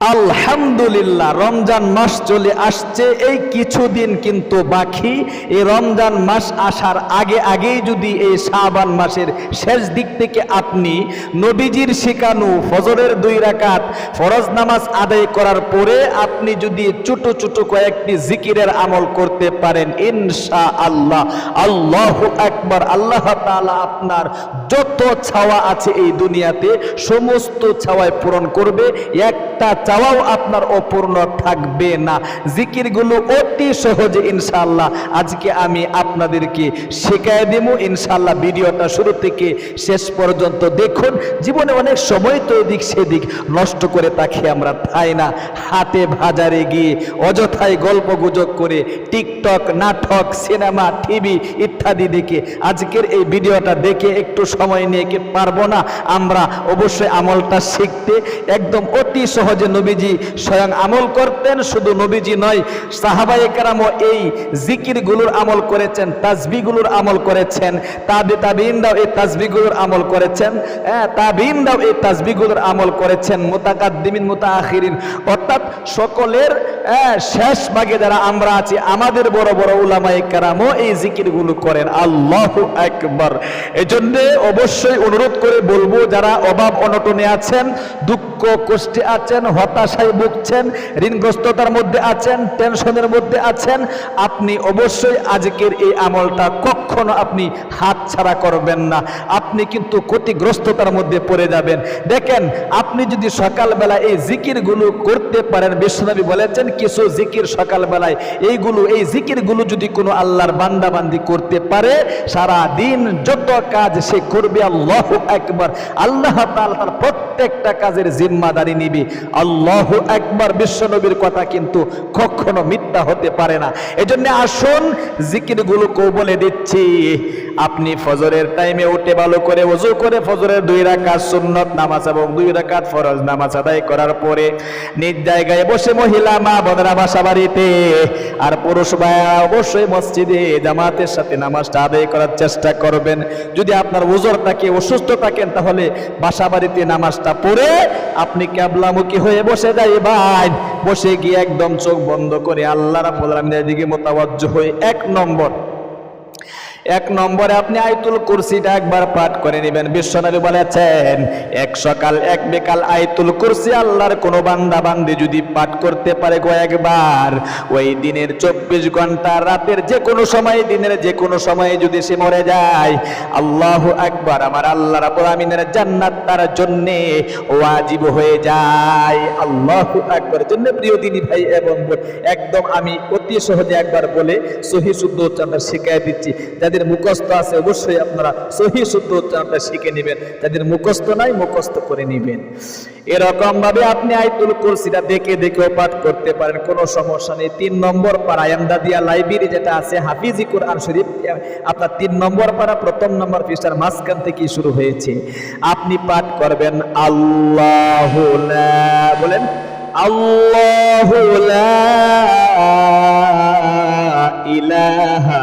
আলহামদুলিল্লাহ, রমজান মাস চলে আসছে, এই কিছুদিন কিন্তু বাকি। এই রমজান মাস আসার আগে আগেই যদি এই শাবান মাসের শেষ দিক থেকে আপনি নবীজির শিখানো ফজরের দুই রাকাত ফরজ নামাজ আদায় করার পরে আপনি যদি ছোট ছোট কয়েকটি জিকিরের আমল করতে পারেন ইনশা আল্লাহ আল্লাহ একবার আল্লাহ তাআলা আপনার যত ছাওয়া আছে এই দুনিয়াতে সমস্ত ছাওয়ায় পূরণ করবে। একটা চাওয়াও আপনার অপূর্ণ থাকবে না। জিকিরগুলো অতি সহজে ইনশাল্লাহ আজকে আমি আপনাদেরকে শেখায় দেব ইনশাল্লাহ ভিডিওটা শুরু থেকে শেষ পর্যন্ত দেখুন। জীবনে অনেক সময় তো এদিক সেদিক নষ্ট করে তাকে আমরা থাই না? হাতে বাজারে গিয়ে অযথায় গল্প গুজব করে টিকটক, নাটক, সিনেমা, টিভি ইত্যাদি দেখে আজকের এই ভিডিওটা দেখে একটু সময় নিয়ে পারব না? আমরা অবশ্যই আমলটা শিখতে একদম অতি সহজে নবীজি স্বয়ং আমল করতেন, শুধু নবীজি নয় সাহাবাই কারামও এই জিকিরগুলোর আমল করেছেন, তাজবিগুলোর আমল করেছেন, তাবি তাবিনরাও এই তাজবিগুলোর আমল করেছেন হ্যাঁ তাবিনরাও এই তাজবিগুলোর আমল করেছেন, মোতাকাদ্দিমিন, মোতাআখিরিন, অর্থাৎ সকলের শেষ ভাগে যারা আমরা আছি, আমাদের বড় বড় উলামায়ে কেরামও এই জিকিরগুলো করেন। আল্লাহু আকবার। এজন্য অবশ্যই অনুরোধ করে বলব, যারা অভাব অনটনে আছেন, দুঃখ কষ্টে আছেন, হতাশায় ভুগছেন, ঋণগ্রস্ততার মধ্যে আছেন, টেনশনের মধ্যে আছেন, আপনি অবশ্যই আজকের এই আমলটা কখনো আপনি হাত ছাড়া করবেন না। আপনি কিন্তু ক্ষতিগ্রস্ততার মধ্যে পড়ে যাবেন। দেখেন, আপনি যদি সকালবেলা এই জিকিরগুলো করতে পারেন, বিশ্বনবী বলেছেন কিছু জিকির সকালবেলায়, এইগুলো, এই জিকিরগুলো যদি কোনো আল্লাহর বান্দাবান্দি করতে পারে সারা দিন যত কাজ সে করবে, আল্লাহ একবার আল্লাহ তাআলা তার প্রত্যেকটা কাজের জিম্মাদারি নিবে। আল্লাহ একবার বিশ্বনবীর কথা কিন্তু কখনো মিথ্যা হতে পারে না। এজন্য আসুন, জিকিরগুলো কেউ বলে দিচ্ছি। আপনি ফজরের টাইমে উঠে ভালো করে ওযু করে ফজরের দুই রাকাত সুন্নত নামাজ এবং দুই রাকাত ফরজ নামাজ আদায় করার পরে নিজ জায়গায় বসে মহিলা, মা, বোনেরা বাসা বাড়িতে আর পুরুষ ভাইয়া অবশ্যই মসজিদে, জামাতের সাথে নামাজটা আদায় করার চেষ্টা করবেন। যদি আপনার ওজোর থাকে, অসুস্থ থাকেন, তাহলে বাসা বাড়িতে নামাজটা পড়ে আপনি ক্যাবলামুখী হয়ে বসে যাই ভাই। বসে গিয়ে একদম চোখ বন্ধ করে আল্লাহ রাফুল আলমিনের দিকে মোতাবজ্জ হয়ে এক নম্বর। এক নম্বরে আপনি আইতুল কুরসিটা একবার পাঠ করে নেবেন। বিশ্বনবী বলেছেন, এক সকাল, এক বেকাল আইতুল কুরসি আল্লাহর কোন বান্দা বান্দি যদি পাঠ করতে পারে গো একবার, ওই দিনের চব্বিশ ঘণ্টা, রাতের যে কোনো সময়, দিনের যে কোনো সময়ে যদি সে মরে যায়, আল্লাহ একবার আমার আল্লাহ রাব্বুল আমিনের জান্নাত তার জন্য ওয়াজিব হয়ে যায়। আল্লাহ একবার জন্য প্রিয় দিনী ভাই এবং একদম আমি অতি সহজে একবার বলে সহি শুদ্ধ উচ্চারণটা শিখাই দিচ্ছি। যাদের মুখস্থ আছে অবশ্যই আপনারা সহি শুদ্ধ উচ্চারণটা শিখে নেবেন। যাদের মুখস্থ নাই, মুখস্থ করে নেবেন। এরকম ভাবে আপনি আইতুল কুরসিটা দেখে দেখেও পাঠ করতে পারেন, কোনো সমস্যা নেই। তিন নম্বর পাড়া এমদাদিয়া লাইব্রেরি যেটা আছে, হাফিজি কোরআন শরীফ আপনার তিন নম্বর পাড়া, প্রথম নম্বর পৃষ্ঠার মাঝখান থেকে শুরু হয়েছে। আপনি পাঠ করবেন, আল্লাহ বলেন, আল্লাহ ইলাহা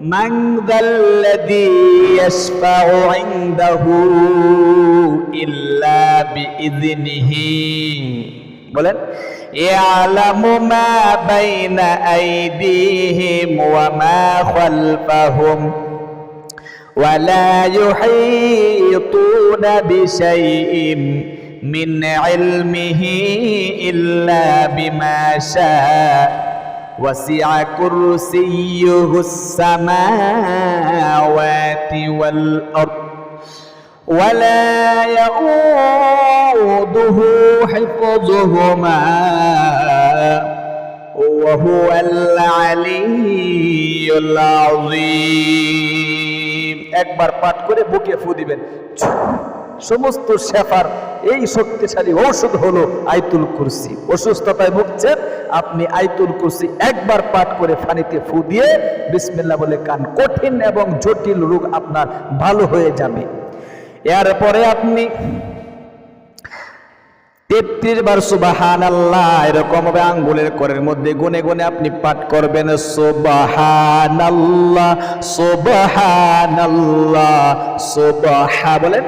من ذا الذي يشفع عنده إلا بإذنه বলেন يعلم ما بين أيديهم وما خلفهم ولا يحيطون بشيء من علمه إلا بما شاء وسع كرسيه السماوات والأرض ولا يؤوده حفظهما وهو العلي العظيم একবার পাঠ করে বুকে ফু দিবেন সমস্ত শেফার এই শক্তিশালী ঔষধ হলো আইতুল কুরসি। অসুস্থতায় ভুগছেন আপনি আইতুল কুরসি একবার পাঠ করে ফানিতে ফু দিয়ে বিসমিল্লাহ বলে কান, কঠিন এবং জটিল রোগ আপনার ভালো হয়ে যাবে। এরপরে আপনি তেত্রিশ বার সুবাহান আল্লাহ এরকম হবে আঙ্গুলের করের মধ্যে গুনে গুনে আপনি পাঠ করবেন সুবাহান আল্লাহ সুবাহান আল্লাহ সুবাহা বলেন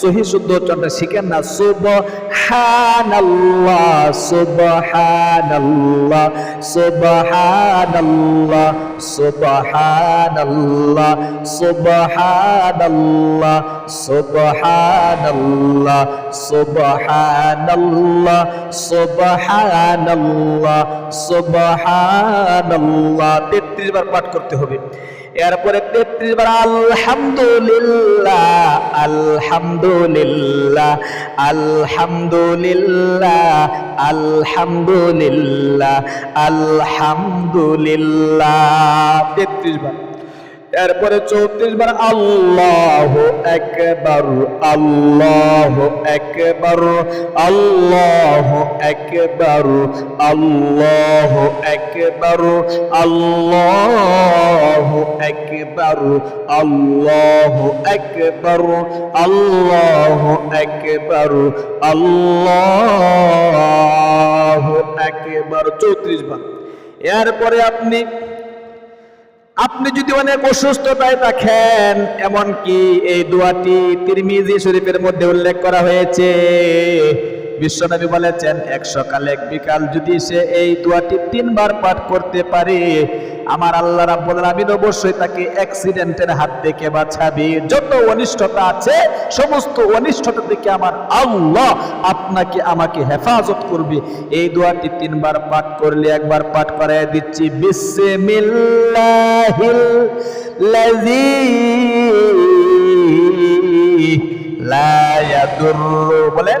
সহি শুদ্ধ উচ্চারণটা শিখেন না। সুবহানাল্লাহ সুবহানাল্লাহ সুবহানাল্লাহ সুবহানাল্লাহ সুবহানাল্লাহ সুবহানাল্লাহ সুবহানাল্লাহ সুবহানাল্লাহ সুবহানাল্লাহ। 33 বার পাঠ করতে হবে। এরপরে তেত্রিশ বার আলহামদুলিল্লাহ আলহামদুলিল্লাহ আলহামদুলিল্লাহ আলহামদুলিল্লাহ আলহামদুলিল্লাহ। তেত্রিশ বার। এরপরে চৌত্রিশ বার আল্লাহ একবার আল্লাহ একবার আল্লাহ একবার আল্লাহ একবার আল্লাহ একবার আল্লাহ একবার আল্লাহ একবার আল্লাহ একবার, চৌত্রিশ বার। এরপরে আপনি আপনি যদি অনেক অসুস্থতায় থাকেন এমনকি এই দোয়াটি তিরমিজি শরীফের মধ্যে উল্লেখ করা হয়েছে বিশ্বনবী বলেছেন, এক সকাল, এক বিকাল যদি সে এই দোয়াটি তিনবার পাঠ করতে পারে, আমার আল্লাহ রাব্বুল আলামিন অবশ্যই তাকে অ্যাক্সিডেন্টের হাত থেকে বাঁচাবে। যত অনিষ্টতা আছে, সমস্ত অনিষ্টতা থেকে আমার আল্লাহ আপনাকে, আমাকে হেফাজত করবে। এই দোয়াটি তিনবার পাঠ করলে একবার পাঠ করায় দিচ্ছি। বিসমিল্লাহিল লাযী লা ইয়াদুররু। বলেন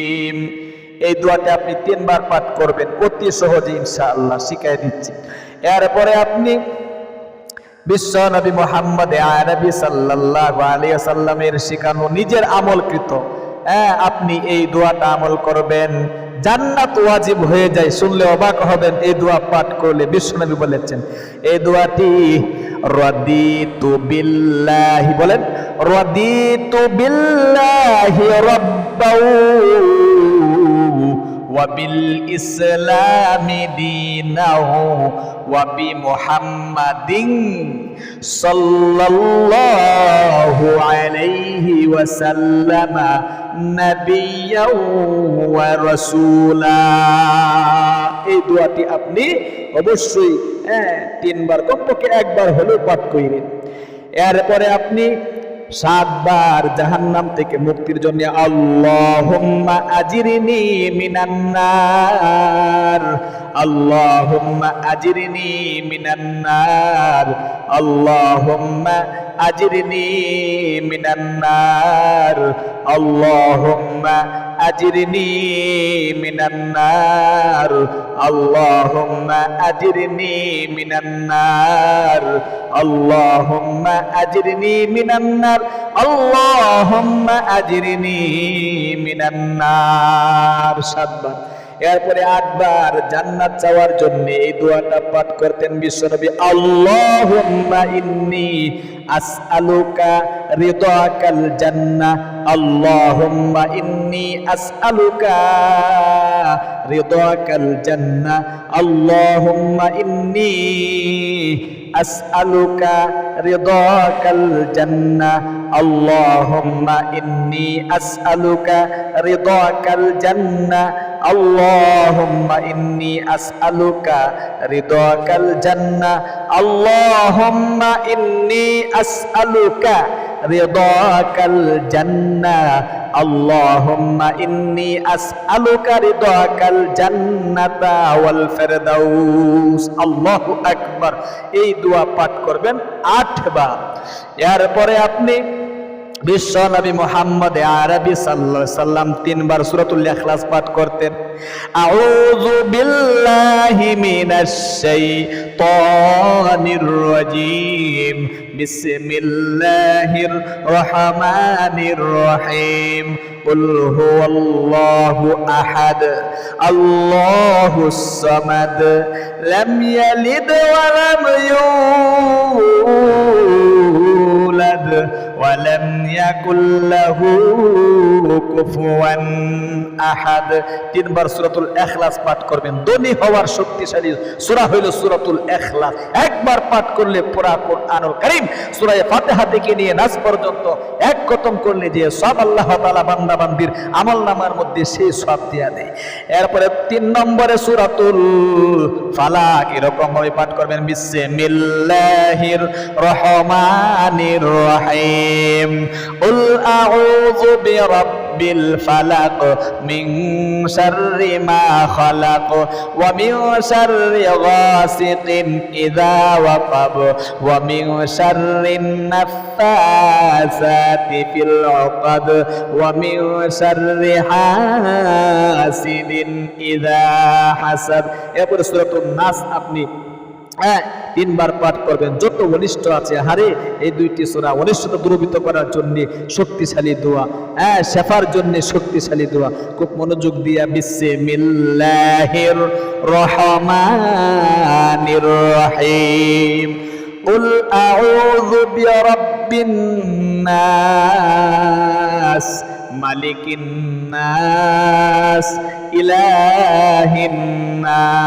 এই দোয়াটা আপনি তিনবার পাঠ করবেন, অতি সহজে ইনশাআল্লাহ শিখাই দিচ্ছি। এরপরে আপনি বিশ্ব নবী মোহাম্মদ আরবি সাল্লাল্লাহু আলাইহি সাল্লামের শিখানো নিজের আমলকৃত। হ্যাঁ আপনি এই দোয়াটা আমল করবেন, জান্নাত ওয়াজিব হয়ে যায়, শুনলে অবাক হবেন, এই দোয়া পাঠ করলে বিশ্বনবী বলেছেন, এই দোয়াটি রাদিতু বিল্লাহি, বলেন, রাদিতু বিল্লাহি রাব্বাউ وبالإسلام دينا وبمحمد صلى الله عليه وسلم نبيا ورسولا এই দোয়াটি আপনি অবশ্যই হ্যাঁ তিনবার কমপক্ষে একবার হলেও পাঠ করিলেন এরপরে আপনি সাতবার জাহান্নাম থেকে মুক্তির জন্য আল্লাহুম্মা আজিরিনি মিনান্নার আজিরিনি মিনান্নার মিনান্নার أجرني من النار اللهم أجرني من النار اللهم أجرني من النار اللهم أجرني من النار সাতবার এরপরে আটবার জান্নাত চাওয়ার জন্য এই দোয়াটা পাঠ করতেন বিশ্বনবী আল্লাহুম্মা ইন্নি আসআলুকা ridhakal jannah. Allahumma inni as'aluka ridhakal jannah. Allahumma inni as'aluka ridhakal jannah. Allahumma inni as'aluka ridhakal jannah. Allahumma inni as'aluka ridhakal jannah. Allahumma inni as'aluka রিদাকাল الجنة اللهم إني أسألك رضاك الجنة ওয়াল الله أكبر এই দোয়া পাঠ করবেন আটবার এরপরে আপনি বিশ্ব নবী মোহাম্মদ আরবি সাল্লাল্লাহু আলাইহি সাল্লাম তিনবার সূরাতুল ইখলাস পাঠ করতেন আউযু বিল্লাহি মিনাশ শাইতানির রাজিম বিসমিল্লাহির রহমানির রহিম قل هو الله أحد الله الصمد لم يلد ولم يولد ولم يكن له كفوا أحد তিনবার সূরাতুল ইখলাস পাঠ করবেন ধনী হওয়ার শক্তিশালী সূরা হইল সূরাতুল ইখলাস একবার পাঠ করলে পুরা কোরআনুল কারীম সূরা ফাতিহা থেকে নিয়ে নাস পর্যন্ত এক খতম করলে যে সব আল্লাহ তাআলা বান্দা বান্দির আমল নামার মধ্যে সেই সব দিয়া দেয় এরপরে তিন নম্বরে সূরাতুল ফালাক এরকম ভাবে পাঠ করবেন বিসমিল্লাহির রহমানির রহিম ফালাক মিন শাররি মা খালাক ওয়া মিন শাররি গাসিকিন ইযা ওয়াকাব ওয়া মিন শাররিন নাফাসাতি ফিল উকাদ ওয়া মিন শাররি হাসিদিন ইযা হাসাদ এরপরে সূরাতুন নাস আপনি হ্যাঁ তিনবার পাঠ করবেন যত অনিষ্ট আছে হারে এই দুইটি সোনা অনিষ্টতা দূরীভূত করার জন্য শক্তিশালী দোয়া হ্যাঁ শেফার জন্য শক্তিশালী দোয়া খুব মনোযোগ দিয়া বিশ্বে মিল্লাহির রহমানির রহিম قل أعوذ برب الناس ملك الناس إله الناس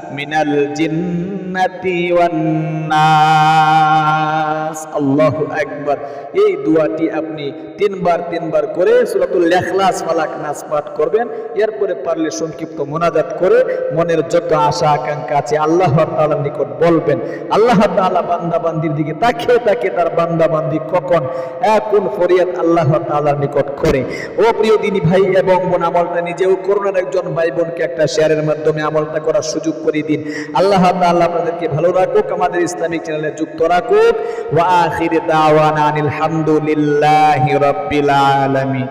মিনাল জিন্নাতি ওয়ান্নাস আল্লাহু আকবার। এই দোয়াটি আপনি তিনবার তিনবার করে সূরাতুল ইখলাস ফালাক নাস পাঠ করবেন। এরপরে পারলে সংক্ষিপ্ত মোনাজাত করে মনের যত আশা আকাঙ্ক্ষা আছে আল্লাহ তাআলার নিকট বলবেন। আল্লাহ তাআলা বান্দা বান্দির দিকে তাকিয়ে তাকিয়ে তার বান্দা বান্দি কখন কোন ফরিয়াদ আল্লাহ তাআলার নিকট করে। ও প্রিয় দিনী ভাই এবং বোন, আমলটা নিজেও করুন একজন ভাই বোনকে একটা শেয়ারের মাধ্যমে আমলটা করার সুযোগ করি দিন। আল্লাহ তাআলা আপনাদেরকে ভালো রাখুক, আমাদের ইসলামিক চ্যানেলে যুক্ত রাখুক। ওয়া আখির দাওয়ানা আনিল হামদুলিল্লাহি রাব্বিল আলামিন।